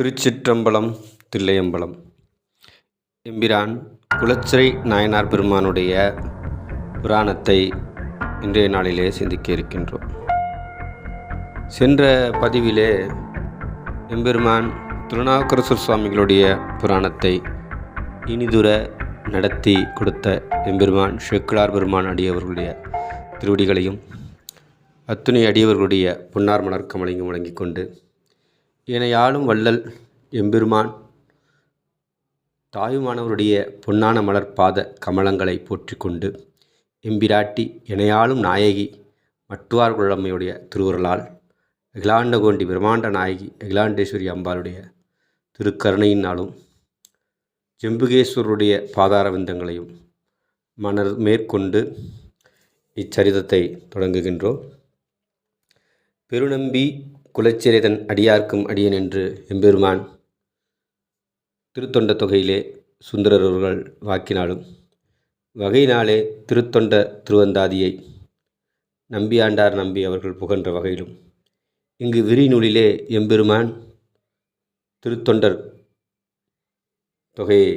திருச்சிற்றம்பலம் தில்லையம்பலம். எம்பிரான் குலச்சிறை நாயனார் பெருமானுடைய புராணத்தை இன்றைய நாளிலே சிந்திக்க இருக்கின்றோம். சென்ற பதிவிலே எம்பெருமான் திருநாவுக்கரசர் சுவாமிகளுடைய புராணத்தை இனிதுர நடத்தி கொடுத்த எம்பெருமான் ஷெக்லார் பெருமான் அடியவர்களுடைய திருவடிகளையும் அத்துணை அடியவர்களுடைய பொன்னார் மலர் கமலையும் வழங்கிக் கொண்டு யாழும் வள்ளல் எம்பெருமான் தாயுமானவருடைய பொன்னான மலர் பாத கமலங்களை போற்றி கொண்டு எம்பிராட்டி இணையாளும் நாயகி மட்டுவார் குழமையுடைய திருவுருளால் அகிலாண்டகோண்டி பிரம்மாண்ட நாயகி அகிலாண்டேஸ்வரி அம்பாளுடைய திருக்கருணையினாலும் ஜெம்புகேஸ்வருடைய பாதாரவிந்தங்களையும் மணர் மேற்கொண்டு இச்சரிதத்தை தொடங்குகின்றோம். பெருநம்பி குலச்சிறைதன் அடியார்க்கும் அடியன் என்று எம்பெருமான் திருத்தொண்ட தொகையிலே சுந்தரர் அவர்கள் வாக்கினாலும் வகையினாலே திருத்தொண்ட திருவந்தாதியை நம்பியாண்டார் நம்பி அவர்கள் புகன்ற வகையிலும் இங்கு விரிநூலிலே எம்பெருமான் திருத்தொண்டர் தொகையை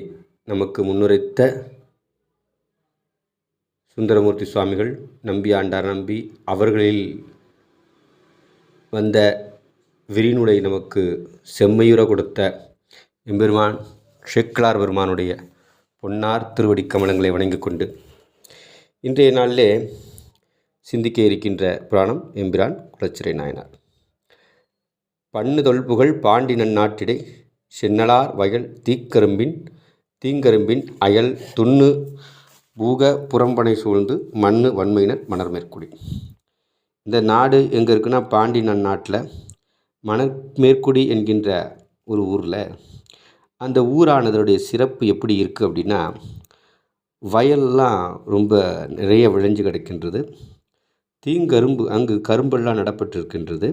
நமக்கு முன்னுரைத்த சுந்தரமூர்த்தி சுவாமிகள் நம்பி ஆண்டார் நம்பி அவர்களில் வந்த விரிநூலை நமக்கு செம்மையுற கொடுத்த எம்பெருமான் ஷெக்லார் பெருமானுடைய பொன்னார் திருவடி கமலங்களை வணங்கிக் கொண்டு இன்றைய நாளிலே சிந்திக்க இருக்கின்ற புராணம் எம்பிரான் குலச்சிறை நாயனார். பண்ணு தொல்புகழ் பாண்டி நன்னாட்டிடை சென்னலார் வயல் தீக்கரும்பின் தீங்கரும்பின் அயல் துண்ணு பூக புறம்பனை சூழ்ந்து மண்ணு வன்மையினர் மணர் மேற்குடி. இந்த நாடு எங்கே இருக்குன்னா பாண்டி நன்னாட்டில் மணர் மேற்குடி என்கின்ற ஒரு ஊரில். அந்த ஊரானதோடைய சிறப்பு எப்படி இருக்குது அப்படின்னா வயல்லாம் ரொம்ப நிறைய விளைஞ்சு கிடக்கின்றது. தீங்கரும்பு அங்கு கரும்பெல்லாம் நடப்பட்டிருக்கின்றது.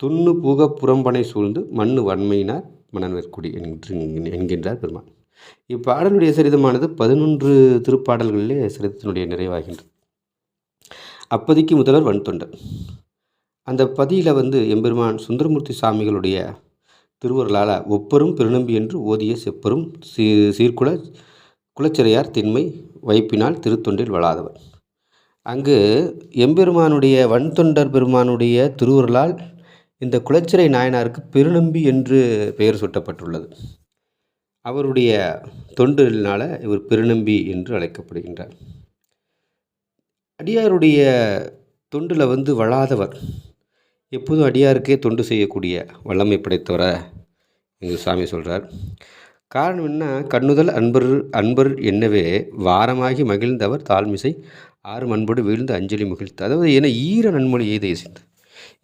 துண்ணு பூக புறம்பனை சூழ்ந்து மண்ணு வன்மையினார் மணன்வேற்குடி என்று என்கின்றார் பெருமான் இப்பாடலுடைய சரிதமானது பதினொன்று திருப்பாடல்களிலே சரிதத்தினுடைய நிறைவாகின்றது. அப்பதிக்கு முதல்வர் வன்தொண்டர். அந்த பதியில் வந்து எம்பெருமான் சுந்தரமூர்த்தி சாமிகளுடைய திருவருளால் ஒப்பரும் பெருநம்பி என்று ஓதிய செப்பரும் சீ சீர்குல குலச்சிறையார் திண்மை வைப்பினால் திருத்தொண்டில் வளாதவர். அங்கு எம்பெருமானுடைய வன்தொண்டர் பெருமானுடைய திருவுருளால் இந்த குலச்சிறை நாயனாருக்கு பெருநம்பி என்று பெயர் சூட்டப்பட்டுள்ளது. அவருடைய தொண்டினால் இவர் பெருநம்பி என்று அழைக்கப்படுகின்றார். அடியாருடைய தொண்டில் வந்து வளாதவர். எப்போதும் அடியாருக்கே தொண்டு செய்யக்கூடிய வல்லமை படைத்தவர எங்கள் சாமி சொல்கிறார் காரணம் என்ன? கண்ணுதல் அன்பர் அன்பர் என்னவே வாரமாகி மகிழ்ந்தவர் தாழ்மிசை ஆறு அன்போடு வீழ்ந்து அஞ்சலி மகிழ்த்து. அதாவது என ஈர நன்மொழி எய்த இசைந்து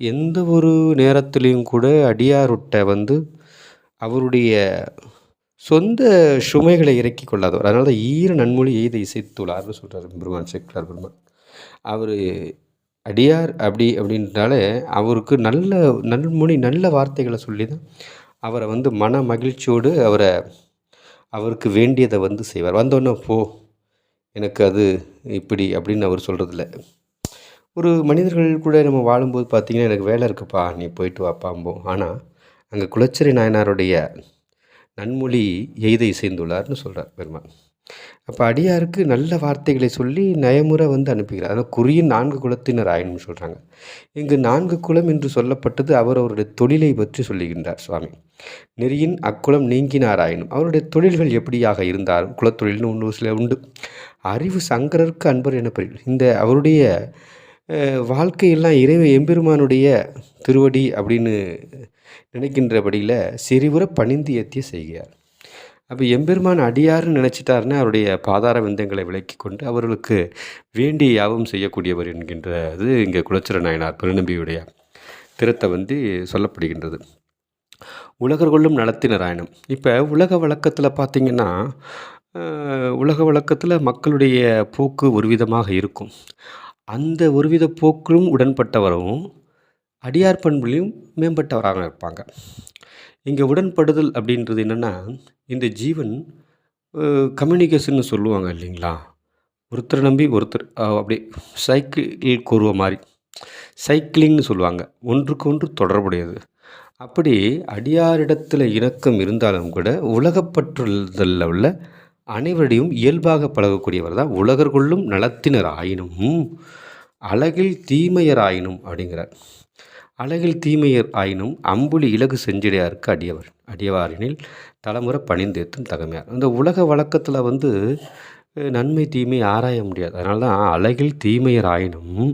எந்த ஒரு நேரத்துலேயும் கூட அடியாருட்ட வந்து அவருடைய சொந்த சுமைகளை இறக்கி கொள்ளாதவர். அதனால தான் ஈர நன்மொழி எய்த இசைத்துள்ளார்னு சொல்கிறார் பெருமான் சேக்கிலார் பெருமான் அவர் அடியார் அப்படி அப்படின்றாலே அவருக்கு நல்ல நன்மொழி நல்ல வார்த்தைகளை சொல்லி தான் அவரை வந்து மன மகிழ்ச்சியோடு அவரை அவருக்கு வேண்டியதை வந்து செய்வார். வந்தோன்னே போ எனக்கு அது இப்படி அப்படின்னு அவர் சொல்கிறதில்ல ஒரு மனிதர்கள் கூட நம்ம வாழும்போது பார்த்திங்கன்னா எனக்கு வேலை இருக்குப்பா நீ போயிட்டு வாப்பாம்போம் ஆனால் அங்கே குலச்சிறை நாயனாருடைய நன்மொழி எய்த இசைந்துள்ளார்னு சொல்கிறார் பெருமான் அப்போ அடியாருக்கு நல்ல வார்த்தைகளை சொல்லி நயமுறை வந்து அனுப்புகிறார். அதாவது குறியின் நான்கு குலத்தினர் ஆயினும் சொல்கிறாங்க இங்கு நான்கு குலம் என்று சொல்லப்பட்டது அவர் அவருடைய தொழிலை பற்றி சொல்லுகின்றார் சுவாமி. நெறியின் அக்குலம் நீங்கினாராயினும் அவருடைய தொழில்கள் எப்படியாக இருந்தாலும் குலத்தொழில்னு ஒன்று சில உண்டு. அறிவு சங்கரருக்கு அன்பர் என பெரிய இந்த அவருடைய வாழ்க்கையெல்லாம் இறைவ எம்பெருமானுடைய திருவடி அப்படின்னு நினைக்கின்றபடியில் சிறிவுற பணிந்து ஏத்திய செய்கிறார் அப்போ எம்பெருமான் அடியார்னு நினச்சிட்டாருன்னா அவருடைய பாதார விந்தங்களை விலக்கி கொண்டு அவர்களுக்கு வேண்டிய யாவும் செய்யக்கூடியவர் என்கின்றது இங்கே குலச்சிர நாயனார் பெருநம்பியுடைய திறத்தை வந்து சொல்லப்படுகின்றது. உலகர் கொள்ளும் இப்போ உலக வழக்கத்தில் பார்த்திங்கன்னா உலக வழக்கத்தில் மக்களுடைய போக்கு ஒரு விதமாக இருக்கும். அந்த ஒருவித போக்கிலும் உடன்பட்டவரும் அடியார் பண்புலையும் மேம்பட்டவராக இருப்பாங்க. இங்கே உடன்படுதல் அப்படின்றது என்னென்னா இந்த ஜீவன் கம்யூனிகேஷன்னு சொல்லுவாங்க இல்லைங்களா? ஒருத்தரை நம்பி ஒருத்தர் அப்படி சைக்கிள் கூறுவ மாதிரி சைக்கிளிங்னு சொல்லுவாங்க. ஒன்றுக்கு ஒன்று தொடர்புடையது. அப்படி அடியாரிடத்தில் இணக்கம் இருந்தாலும் கூட உலகப்பற்றுதலில் உள்ள அனைவரையும் இயல்பாக பழகக்கூடியவர் தான் உலகர்கொள்ளும் நலத்தினர் ஆயினும் அழகில் தீமையர் ஆயினும் அப்படிங்கிறார். அழகில் தீமையர் ஆயினும் அம்புலி இலகு செஞ்சடையாருக்கு அடியவர். அடியவாரினில் தலைமுறை பணிந்தேத்தும் தகமையார். இந்த உலக வழக்கத்தில் வந்து நன்மை தீமை ஆராய முடியாது. அதனால தான் அழகில் தீமையர் ஆயினும்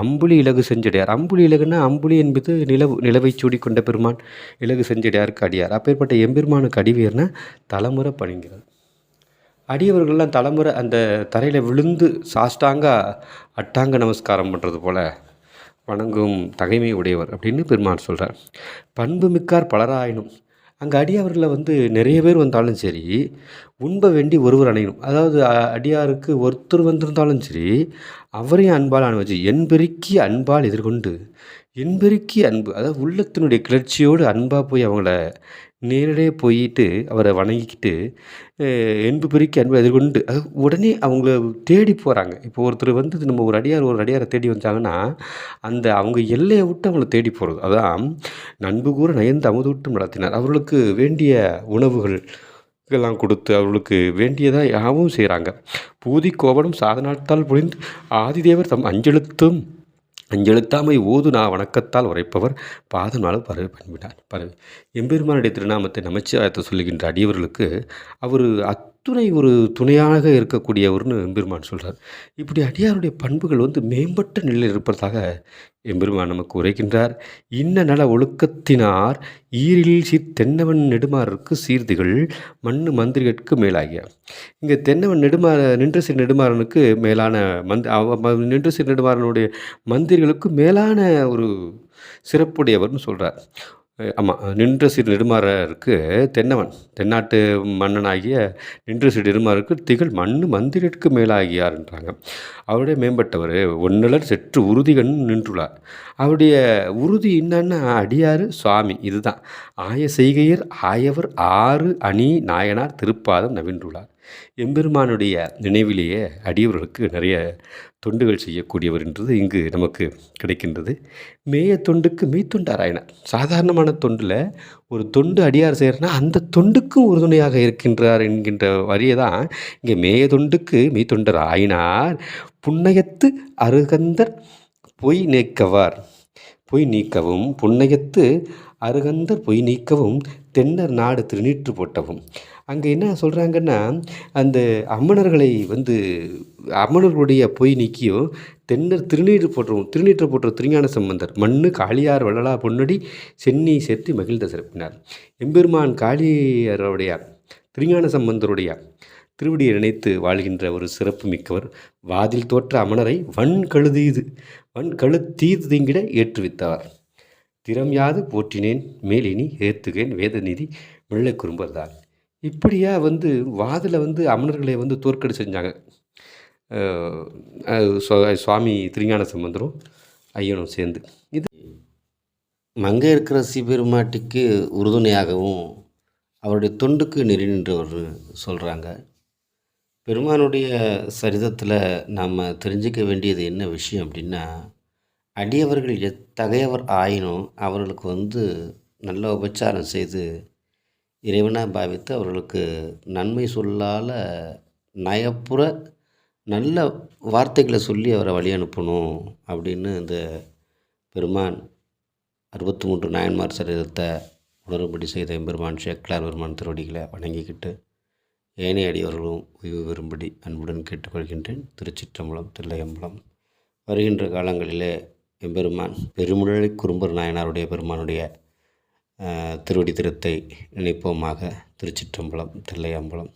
அம்புலி இலகு செஞ்சடையார். அம்புலி இலகுன்னா அம்புலி என்பது நிலவு நிலவை சூடி கொண்ட பெருமான் இலகு செஞ்சடையாருக்கு அடியார். அப்பேற்பட்ட எம்பெருமானுக்கு அடிவேர்னா தலைமுறை பணிங்கிறது அடியவர்கள்லாம் தலைமுறை அந்த தரையில் விழுந்து சாஷ்டாங்க அட்டாங்க நமஸ்காரம் பண்ணுறது போல் வணங்கும் தகைமை உடையவர் அப்படின்னு பெருமான் சொல்கிறார் பண்பு மிக்கார் பலராயினும். அங்கே அடியாவர்களில் வந்து நிறைய பேர் வந்தாலும் சரி உண்ப வேண்டி ஒருவர் அணையணும். அதாவது அடியாருக்கு ஒருத்தர் வந்திருந்தாலும் சரி அவரையும் அன்பால் அனுபவிச்சு என் பெருக்கி அன்பால் எதிர்கொண்டு என் பெருக்கி அன்பு அதாவது உள்ளத்தினுடைய கிளர்ச்சியோடு அன்பாக போய் அவங்கள நேரடியாக போயிட்டு அவரை வணங்கிக்கிட்டு என்பு பெருக்கி அன்பை எதிர்கொண்டு அது உடனே அவங்கள தேடி போகிறாங்க இப்போ ஒருத்தர் வந்து நம்ம ஒரு அடியார் ஒரு அடியாரை தேடி வந்தாங்கன்னா அந்த அவங்க எல்லையை விட்டு அவங்கள தேடி போகிறது அதான் நண்பு கூற நயந்து அமுது விட்டு நடத்தினார். அவர்களுக்கு வேண்டிய உணவுகள் எல்லாம் கொடுத்து அவர்களுக்கு வேண்டியதாக யாவும் செய்கிறாங்க பூதி கோபனம் சாதனாத்தால் பொழிந்து ஆதிதேவர் தம் அஞ்செழுத்தும் அஞ்செழுத்தாமை ஓது நான் வணக்கத்தால் உரைப்பவர். பாதனால் பரவி பண்பினார். பரவி. எம்பெருமானுடைய திருநாமத்தை நமச்சிவாயத்தை சொல்லுகின்ற அடியவர்களுக்கு அவர் அத்துணை ஒரு துணையாக இருக்கக்கூடியவர்னு எம்பெருமான் சொல்கிறார் இப்படி அடியாருடைய பண்புகள் வந்து மேம்பட்ட நிலையில் இருப்பதாக எம்பெருமான் நமக்கு உரைக்கின்றார். இன்ன நல ஒழுக்கத்தினார் ஈரில் சீர் தென்னவன் நெடுமாறருக்கு சீர்திகள் மண்ணு மந்திரிகளுக்கு மேலாகிய. இங்கே தென்னவன் நெடுமாற நின்று சீர் நெடுமாறனுக்கு மேலான மந்த் நின்று சீர் நெடுமாறனுடைய மந்திரிகளுக்கு மேலான ஒரு சிறப்புடையவர்னு சொல்கிறார் ஆமாம் நின்ற சிறு நெடுமாறருக்கு தென்னவன். தென்னாட்டு மன்னனாகிய நின்ற சிறு நெடுமாறருக்கு திகழ் மண்ணு மந்திரிற்கு மேலாகியார்ன்றாங்க அவருடைய மேம்பட்டவர் ஒன்னலர் செற்று உறுதிகண் நின்றுள்ளார். அவருடைய உறுதி என்னன்னா அடியார் சுவாமி இதுதான். ஆய செய்கையர் ஆயவர் ஆறு அணி நாயனார் திருப்பாதம் நவின்றுள்ளார். எம்பெருமானுடைய நினைவிலேயே அடியவர்களுக்கு நிறைய தொண்டுகள் செய்யக்கூடியவர் என்றது இங்கு நமக்கு கிடைக்கின்றது. மேய தொண்டுக்கு மெய்த்தொண்டாராயினார் சாதாரணமான தொண்டில் ஒரு தொண்டு அடியார் செய்கிறனா அந்த தொண்டுக்கும் உறுதுணையாக இருக்கின்றார் என்கின்ற வரியை தான் இங்கே மேய தொண்டுக்கு மெய்த்தொண்டர் ஆயினார். புன்னயத்து அருகந்தர் பொய் நீக்கவார். பொய் நீக்கவும் புன்னயத்து அருகந்தர் பொய் நீக்கவும் தென்னர் நாடு திருநீற்று போட்டவும். அங்கே என்ன சொல்கிறாங்கன்னா அந்த அம்மணர்களை வந்து அம்மணர்களுடைய பொய் நீக்கியும் தென்னர் திருநீர் போட்டுரும் திருநீற்றை போட்டுற திருஞான சம்பந்தர் மண்ணு காளியார் வள்ளலா பொன்னடி சென்னி சேர்த்து மகிழ்ந்த சிறப்பினார். எம்பெருமான் காளியருடைய திருஞான சம்பந்தருடைய திருவடியை நினைத்து வாழ்கின்ற ஒரு சிறப்பு மிக்கவர் வாதில் தோற்ற அமணரை வன் கழுதீது வன் கழுத்தீது திங்கிட ஏற்றுவித்தவர். திறம் யாது போற்றினேன் மேலினி ஏத்துகேன் வேதநிதி வெள்ளை குறும்பர்தான் இப்படியா வந்து வாதில் வந்து அமணர்களை வந்து தோற்கடி செஞ்சாங்க. சுவாமி திருஞான சம்பந்தரும் ஐயனும் சேர்ந்து. இது மங்கை இருக்கிற சிபெருமாட்டிக்கு உறுதுணையாகவும் அவருடைய தொண்டுக்கு நெறி நின்றவர் சொல்கிறாங்க பெருமானுடைய சரிதத்தில் நாம் தெரிஞ்சிக்க வேண்டியது என்ன விஷயம் அப்படின்னா அடியவர்கள் எத்தகையவர் ஆயினும் அவர்களுக்கு வந்து நல்ல உபச்சாரம் செய்து இறைவனாக பாவித்து அவர்களுக்கு நன்மை சொல்லால் நயப்புற நல்ல வார்த்தைகளை சொல்லி அவரை வழி அனுப்பணும் அப்படின்னு இந்த பெருமான் அறுபத்தி மூன்று நாயன்மார் சரீரத்தை உணரும்படி செய்த எம்பெருமான் ஷேக்லார் பெருமான் திருவடிகளை வணங்கிக்கிட்டு ஏனைய அடியவர்களும் ஓய்வு பெறும்படி அன்புடன் கேட்டுக்கொள்கின்றேன். திருச்சிற்றம்பலம் தில்லையம்பலம் வருகின்ற காலங்களிலே எம்பெருமான் பெருமுழலை குறும்பர் நாயனாருடைய பெருமானுடைய திருவடி திருத்தை நினைப்போமாக திருச்சிற்றம்பலம் தில்லையம்பலம்.